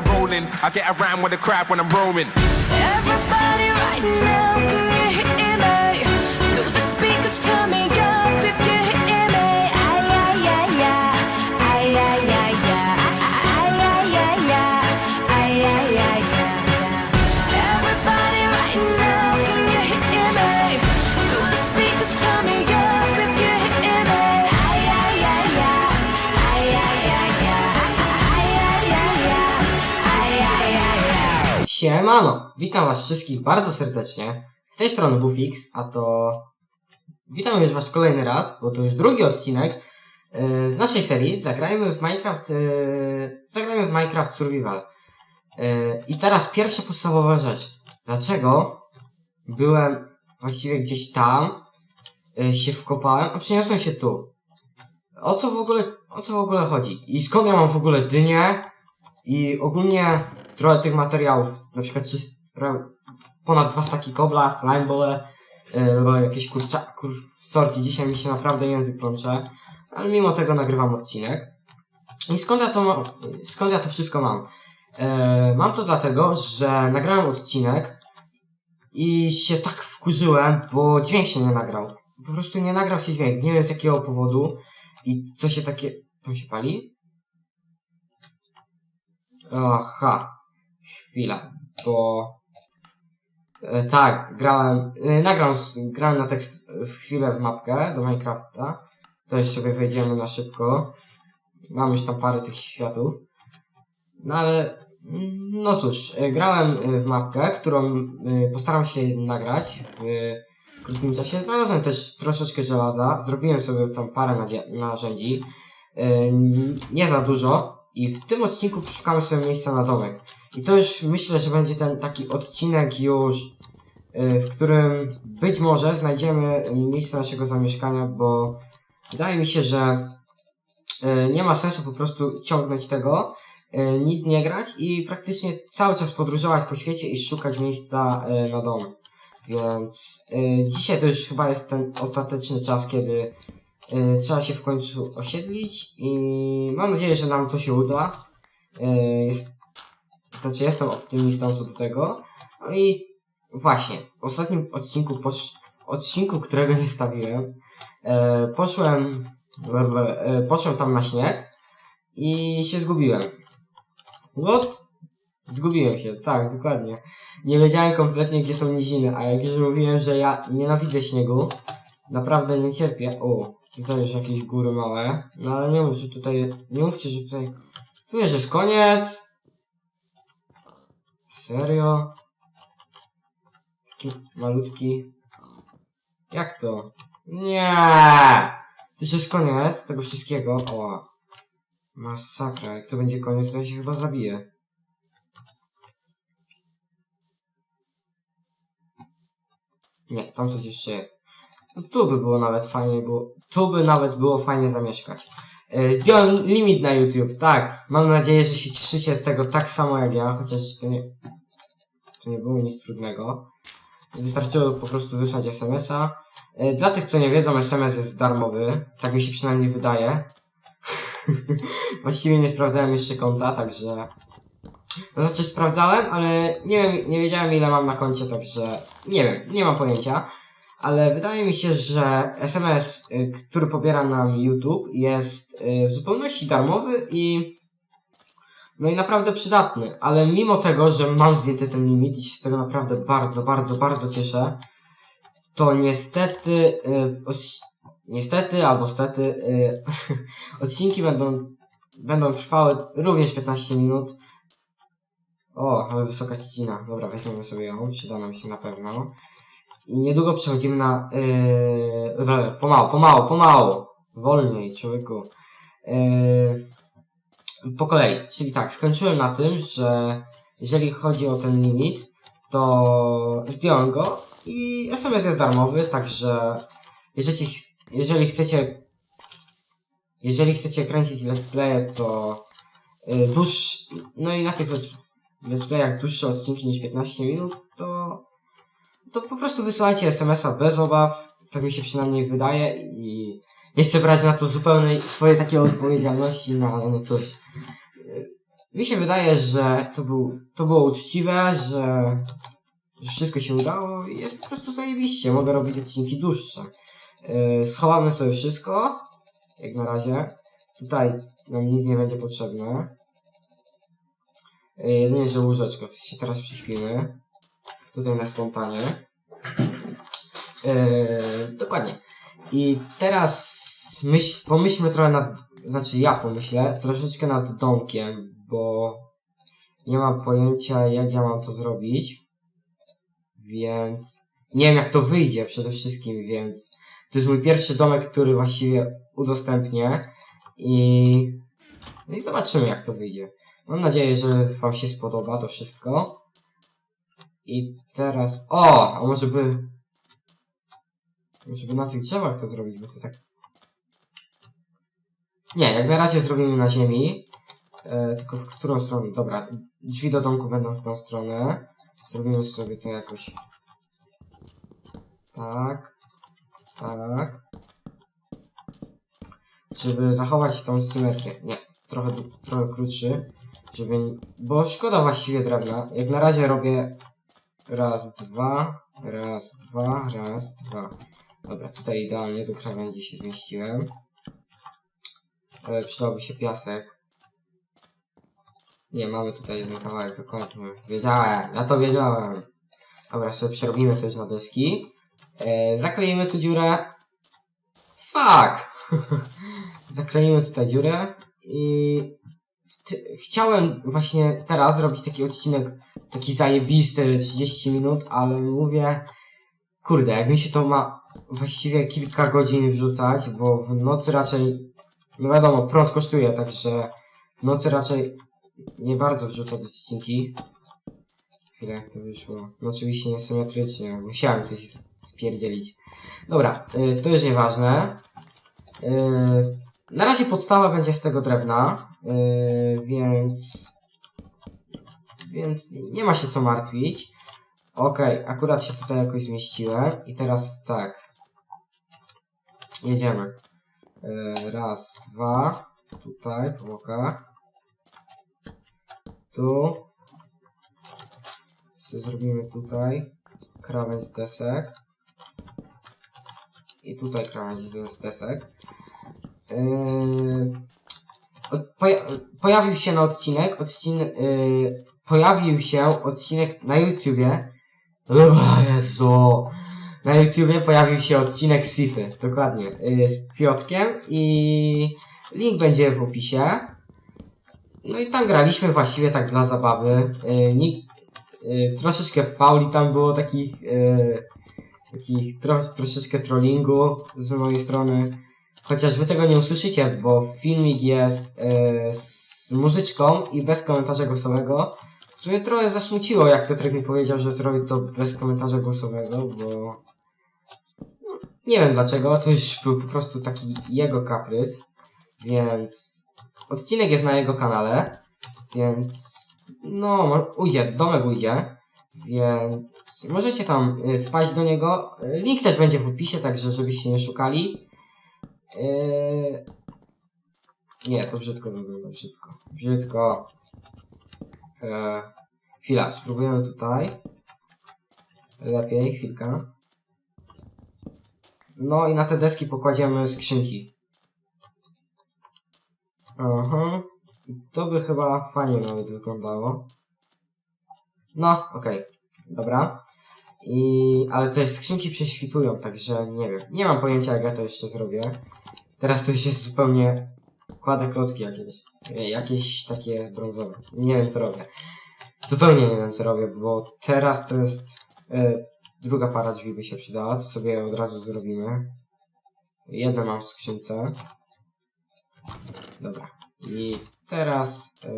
I'm rolling. I get around with the crowd when I'm roaming. Everybody right now, can you hear Siemano! Witam was wszystkich bardzo serdecznie. Z tej strony Bufix, a to... Witam już was kolejny raz, bo to już drugi odcinek e, z naszej serii Zagrajmy w Minecraft... e, Zagrajmy w Minecraft Survival. E, I teraz pierwsza podstawowa rzecz. Dlaczego byłem właściwie gdzieś tam, się wkopałem, a przeniosłem się tu? O co w ogóle, o co w ogóle chodzi? I skąd ja mam w ogóle dynię? I ogólnie trochę tych materiałów, na przykład pra- ponad dwa staki kobla, slimebole, yy, jakieś kurcza, kur, sorki, dzisiaj mi się naprawdę język plącze, ale mimo tego nagrywam odcinek. I skąd ja to, skąd ja to wszystko mam? E, mam to dlatego, że nagrałem odcinek i się tak wkurzyłem, bo dźwięk się nie nagrał. Po prostu nie nagrał się dźwięk, nie wiem z jakiego powodu i co się takie... To się pali? Aha, chwila, bo e, tak, grałem, e, nagram, z- grałem na tekst e, w chwilę w mapkę do Minecrafta, to jeszcze sobie wejdziemy na szybko, mam już tam parę tych światów, no ale, mm, no cóż, grałem w mapkę, którą postaram się nagrać w krótkim czasie, znalazłem też troszeczkę żelaza, zrobiłem sobie tam parę narzędzi, nie za dużo, i w tym odcinku poszukamy sobie miejsca na domek. I to już myślę, że będzie ten taki odcinek już, y, w którym być może znajdziemy miejsce naszego zamieszkania, bo wydaje mi się, że y, nie ma sensu po prostu ciągnąć tego, y, nic nie grać i praktycznie cały czas podróżować po świecie i szukać miejsca na dom. Więc dzisiaj to już chyba jest ten ostateczny czas, kiedy trzeba się w końcu osiedlić i mam nadzieję, że nam to się uda. Y, jest, znaczy jestem optymistą co do tego. No i właśnie, w ostatnim odcinku, posz, odcinku którego nie stawiłem, e, poszłem, e, poszłem tam na śnieg i się zgubiłem. What? Zgubiłem się, tak, dokładnie. Nie wiedziałem kompletnie, gdzie są niziny, a jak już mówiłem, że ja nienawidzę śniegu, naprawdę nie cierpię. O, tutaj już jakieś góry małe, no ale nie mów, że tutaj, nie mówcie, że tutaj, tu już jest koniec. Serio? Taki malutki. Jak to? Nie! To już jest koniec tego wszystkiego. O. Masakra. Jak to będzie koniec, to ja się chyba zabiję. Nie, tam coś jeszcze jest. No tu by było nawet fajnie, bo tu by nawet było fajnie zamieszkać. E, Zdjąłem limit na YouTube, tak. Mam nadzieję, że się cieszycie z tego tak samo jak ja, chociaż to nie, to nie było nic trudnego. Wystarczyło po prostu wysłać SMS-a. E, Dla tych, co nie wiedzą, SMS jest darmowy. Tak mi się przynajmniej wydaje. Właściwie nie sprawdzałem jeszcze konta, także... No znaczy sprawdzałem, ale nie wiem, nie wiedziałem ile mam na koncie, także nie wiem, nie mam pojęcia. Ale wydaje mi się, że SMS, y, który pobiera nam YouTube jest y, w zupełności darmowy i no i naprawdę przydatny, ale mimo tego, że mam zdjęty ten limit i się z tego naprawdę bardzo, bardzo, bardzo cieszę, to niestety, y, niestety albo stety, odcinki będą, będą trwały również 15 minut. O, ale wysoka ścina. Dobra, weźmiemy sobie ją, przyda nam się na pewno. Niedługo przechodzimy na, yy, pomału, pomału, pomału, wolniej, człowieku. Yy, po kolei, czyli tak, skończyłem na tym, że jeżeli chodzi o ten limit, to zdjąłem go i SMS jest darmowy, także jeżeli, jeżeli chcecie jeżeli chcecie kręcić let's play, to yy, dłuższy, no i na tych let's playach dłuższe odcinki niż 15 minut, to to po prostu wysyłajcie SMS-a bez obaw, tak mi się przynajmniej wydaje i nie chcę brać na to zupełnej swojej takiej odpowiedzialności, no ale no cóż. mi się wydaje, że to, był, to było uczciwe, że, że wszystko się udało i jest po prostu zajebiście. Mogę robić odcinki dłuższe. Yy, schowamy sobie wszystko, jak na razie. Tutaj nam nic nie będzie potrzebne. Yy, jedynie, że łóżeczko, coś się teraz prześpimy. Tutaj na spontanie. Yy, dokładnie. I teraz myśl, pomyślmy trochę nad, znaczy ja pomyślę troszeczkę nad domkiem, bo nie mam pojęcia jak ja mam to zrobić, więc nie wiem jak to wyjdzie przede wszystkim, więc to jest mój pierwszy domek, który właściwie udostępnię i, no i zobaczymy jak to wyjdzie. Mam nadzieję, że wam się spodoba to wszystko. I teraz, o, a może by, może by na tych drzewach to zrobić, bo to tak nie, jak na razie zrobimy na ziemi. E, tylko w którą stronę? Dobra, drzwi do domku będą w tą stronę. Zrobimy sobie to jakoś. Tak. Tak. Żeby zachować tą symetrię. Nie, trochę, trochę krótszy. Żeby. Bo szkoda właściwie drewna. Jak na razie robię raz, dwa, raz, dwa, raz, dwa. Dobra, tutaj idealnie do krawędzi się zmieściłem. Ale przydałby się piasek. Nie, mamy tutaj jeden kawałek, dokładnie. Wiedziałem, ja to wiedziałem. Dobra, sobie przerobimy to już na deski. E, zakleimy tu dziurę. Fuck! zakleimy tutaj dziurę i chciałem właśnie teraz zrobić taki odcinek, taki zajebisty, 30 minut, ale mówię, kurde, jak mi się to ma właściwie kilka godzin wrzucać, bo w nocy raczej no wiadomo, prąd kosztuje, także w nocy raczej nie bardzo wrzucać odcinki. Chwilę, jak to wyszło. No oczywiście niesymetrycznie, musiałem coś spierdzielić. Dobra, y, to już nieważne. Y, na razie podstawa będzie z tego drewna, y, więc... Więc nie ma się co martwić. Okej, akurat się tutaj jakoś zmieściłem. I teraz tak. Jedziemy. E, Raz, dwa. Tutaj, po bokach. Tu. Co zrobimy tutaj? Krawędź desek. I tutaj krawędź desek. Yy, poja pojawił się na odcinek, odcinek, yy, pojawił się odcinek na YouTubie. O Jezu! Na YouTubie pojawił się odcinek z FIFA, dokładnie, yy, z Piotkiem i link będzie w opisie. No i tam graliśmy właściwie tak dla zabawy. Troszeczkę fauli tam było takich, takich tro troszeczkę trollingu z mojej strony. Chociaż wy tego nie usłyszycie, bo filmik jest yy, z muzyczką i bez komentarza głosowego. W sumie trochę zasmuciło, jak Piotrek mi powiedział, że zrobi to bez komentarza głosowego, bo... No, nie wiem dlaczego, to już był po prostu taki jego kaprys, więc... Odcinek jest na jego kanale, więc... No, ujdzie, domek ujdzie, więc możecie tam y, wpaść do niego. Y, Link też będzie w opisie, także żebyście nie szukali. Yy... Nie, to brzydko wygląda, brzydko. Brzydko. Eee, chwila, spróbujemy tutaj. Lepiej, chwilkę. No i na te deski pokładziemy skrzynki. Aha. To by chyba fajnie nawet wyglądało. No, okej. Dobra. I... Ale te skrzynki prześwitują, także nie wiem. Nie mam pojęcia jak ja to jeszcze zrobię. Teraz to już jest zupełnie... Kładę klocki jakieś. e, Jakieś takie brązowe. Nie wiem co robię. Zupełnie nie wiem co robię, bo teraz to jest... E, druga para drzwi by się przydała, to sobie od razu zrobimy. Jedne mam w skrzynce. Dobra. I teraz... E,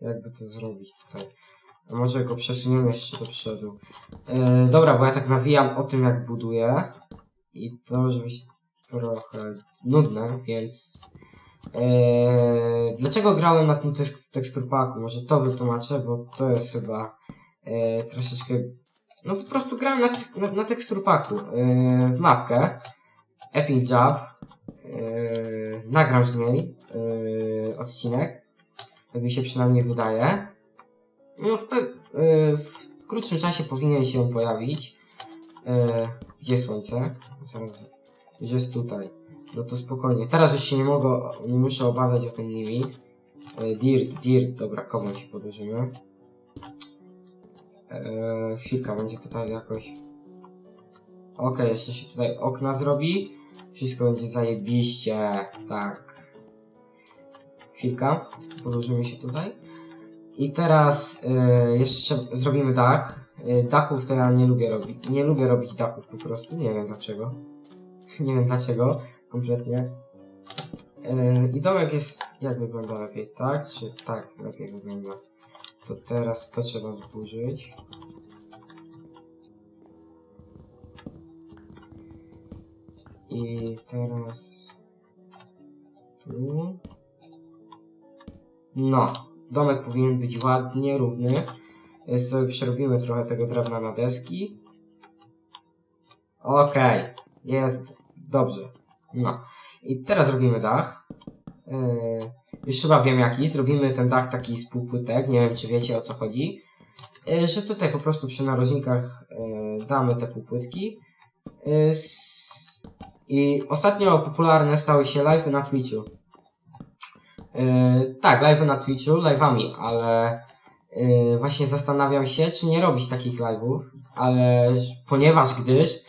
jakby to zrobić tutaj? Może go przesuniemy jeszcze do przodu. E, dobra, bo ja tak nawijam o tym jak buduję. I to może być trochę nudne, więc... E, dlaczego grałem na tym tekst- teksturpaku? Może to wytłumaczę, bo to jest chyba e, troszeczkę... No po prostu grałem na, na, na teksturpaku e, w mapkę. Epic Job. E, nagram z niej e, odcinek. Tak mi się przynajmniej wydaje. No w, y, w krótszym czasie powinien się pojawić. Y, Gdzie słońce? Zaraz. Jest tutaj? No to spokojnie. Teraz już się nie mogę, nie muszę obawiać o ten limit. Y, Dirt, dirt, dobra, kową się podłożymy. Eee, chwilka, będzie tutaj jakoś... Okej, jeszcze się tutaj okna zrobi. Wszystko będzie zajebiście, tak. Chwilka, położymy się tutaj. I teraz e, jeszcze zrobimy dach. E, dachów to ja nie lubię robić. Nie lubię robić dachów po prostu, nie wiem dlaczego. nie wiem dlaczego, kompletnie. E, I domek jest, jak wygląda lepiej, tak? Czy tak lepiej wygląda? To teraz to trzeba zburzyć. I teraz tu. No, domek powinien być ładnie, równy. E, Sobie przerobimy trochę tego drewna na deski. Okej, jest dobrze. No. I teraz robimy dach. Yy, już chyba wiem jaki. Zrobimy ten dach taki z półpłytek. Nie wiem czy wiecie o co chodzi. Yy, że tutaj po prostu przy narożnikach yy, damy te półpłytki. Yy, I ostatnio popularne stały się live'y na Twitchu. Yy, tak, live'y na Twitchu, live'ami, ale yy, właśnie zastanawiam się, czy nie robić takich live'ów, ale ponieważ gdyż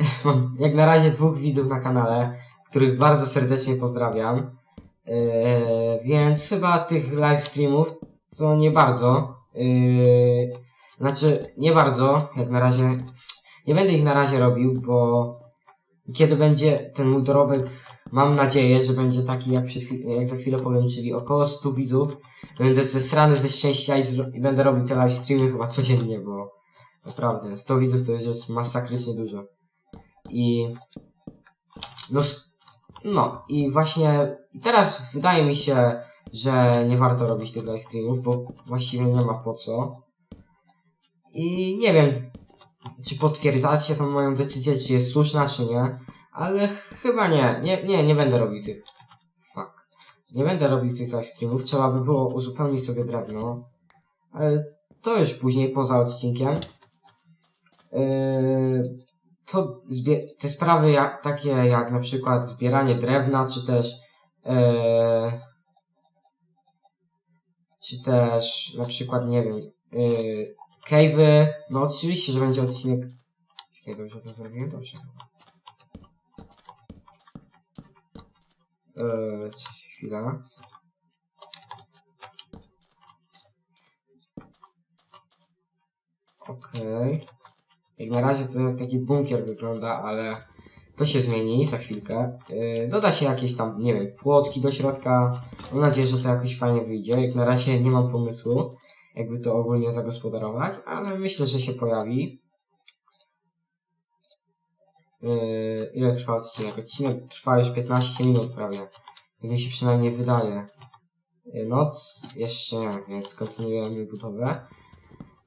mam jak na razie dwóch widzów na kanale, których bardzo serdecznie pozdrawiam, yy, więc chyba tych live streamów to nie bardzo, yy, znaczy nie bardzo, jak na razie, nie będę ich na razie robił, bo kiedy będzie ten mój dorobek, mam nadzieję, że będzie taki jak, jak za chwilę powiem, czyli około 100 widzów, będę zesrany ze szczęścia i, i będę robił te live streamy chyba codziennie, bo naprawdę 100 widzów to jest masakrycznie dużo. I no, no i właśnie teraz wydaje mi się, że nie warto robić tych live streamów, bo właściwie nie ma po co. I nie wiem, czy potwierdzacie tą moją decyzję, czy jest słuszna, czy nie, ale chyba nie, nie, nie, nie będę robił tych. Fuck. Nie będę robił tych live streamów, trzeba by było uzupełnić sobie drewno, ale to już później, poza odcinkiem. Yy, to te sprawy jak, takie jak na przykład zbieranie drewna, czy też e, czy też na przykład, nie wiem, yy, cave'y, no oczywiście, że będzie odcinek Czekaj, dobrze to zrobiłem? Dobrze. Eee, chwila. Okej. Jak na razie to jak taki bunkier wygląda, ale to się zmieni za chwilkę. Yy, doda się jakieś tam, nie wiem, płotki do środka. Mam nadzieję, że to jakoś fajnie wyjdzie. Jak na razie nie mam pomysłu, jakby to ogólnie zagospodarować, ale myślę, że się pojawi. Yy, ile trwa odcinek? Odcinek trwa już 15 minut prawie. Jak mi się przynajmniej wydaje. Yy, noc jeszcze nie, więc kontynuujemy budowę.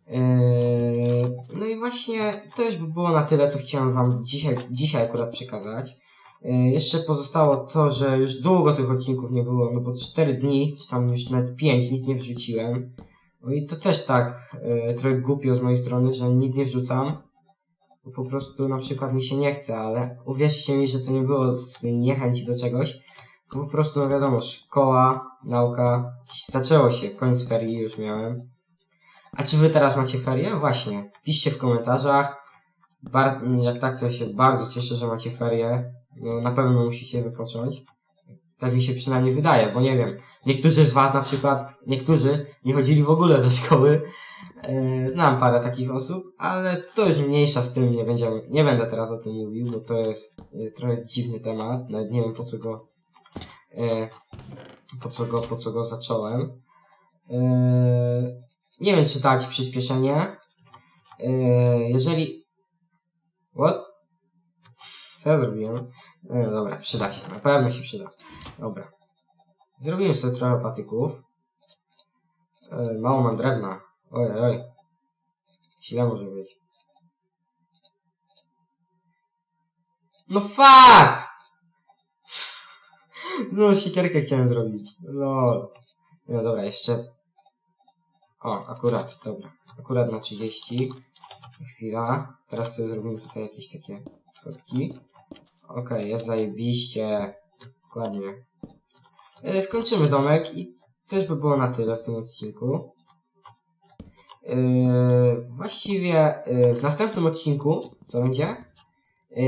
Yy, no i właśnie to już by było na tyle, co chciałem wam dzisiaj, dzisiaj akurat przekazać. Yy, jeszcze pozostało to, że już długo tych odcinków nie było, no bo 4 dni, czy tam już nawet 5 nic nie wrzuciłem. No i to też tak yy, trochę głupio z mojej strony, że nic nie wrzucam. Bo po prostu na przykład mi się nie chce, ale uwierzcie mi, że to nie było z niechęci do czegoś. Po prostu, no wiadomo, szkoła, nauka, zaczęło się, koniec ferii już miałem. A czy wy teraz macie ferie? Właśnie. Piszcie w komentarzach. Bar jak tak, to się bardzo cieszę, że macie ferie. No, na pewno musicie wypocząć. Tak mi się przynajmniej wydaje, bo nie wiem. Niektórzy z was na przykład, niektórzy nie chodzili w ogóle do szkoły. E, znam parę takich osób, ale to już mniejsza z tym, nie, będziemy, nie będę teraz o tym mówił, bo to jest e, trochę dziwny temat. Nawet nie wiem po co go, e, po co go, po co go zacząłem. E, nie wiem, czy dać przyspieszenie. Yy, jeżeli... What? Co ja zrobiłem? No dobra, przyda się. Na pewno się przyda. Dobra. Zrobimy sobie trochę patyków. Yy, mało mam drewna. Oj, oj. Źle może być. No fuck! No, siekierkę chciałem zrobić. Lol. No dobra, jeszcze... O, akurat, dobra. Akurat na 30. Chwila. Teraz sobie zrobimy tutaj jakieś takie schodki. Okej, jest zajebiście. Dokładnie. E, Skończymy domek i też by było na tyle w tym odcinku. E, Właściwie e, w następnym odcinku, co będzie? E,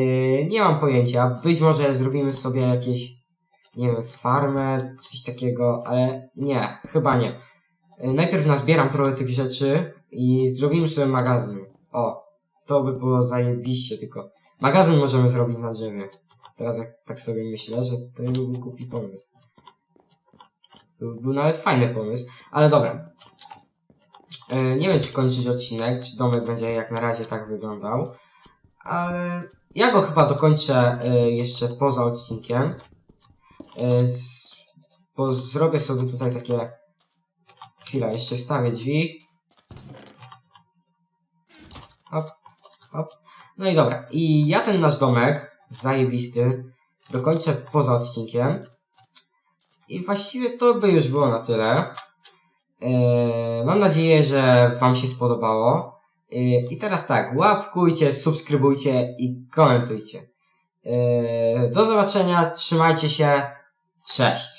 Nie mam pojęcia. Być może zrobimy sobie jakieś, nie wiem, farmę, coś takiego, ale nie, chyba nie. E, Najpierw nazbieram trochę tych rzeczy i zrobimy sobie magazyn. O, to by było zajebiście, tylko magazyn możemy zrobić na drzewie. Teraz jak tak sobie myślę, że to byłby głupi pomysł. To by był nawet fajny pomysł, ale dobra. E, Nie wiem, czy kończyć odcinek, czy domek będzie jak na razie tak wyglądał, ale ja go chyba dokończę e, jeszcze poza odcinkiem. Bo zrobię sobie tutaj takie... Chwila, jeszcze wstawię drzwi. Hop, hop. No i dobra. I ja ten nasz domek, zajebisty, dokończę poza odcinkiem. I właściwie to by już było na tyle. Eee, mam nadzieję, że Wam się spodobało. Eee, I teraz tak, łapkujcie, subskrybujcie i komentujcie. Eee, do zobaczenia, trzymajcie się, cześć!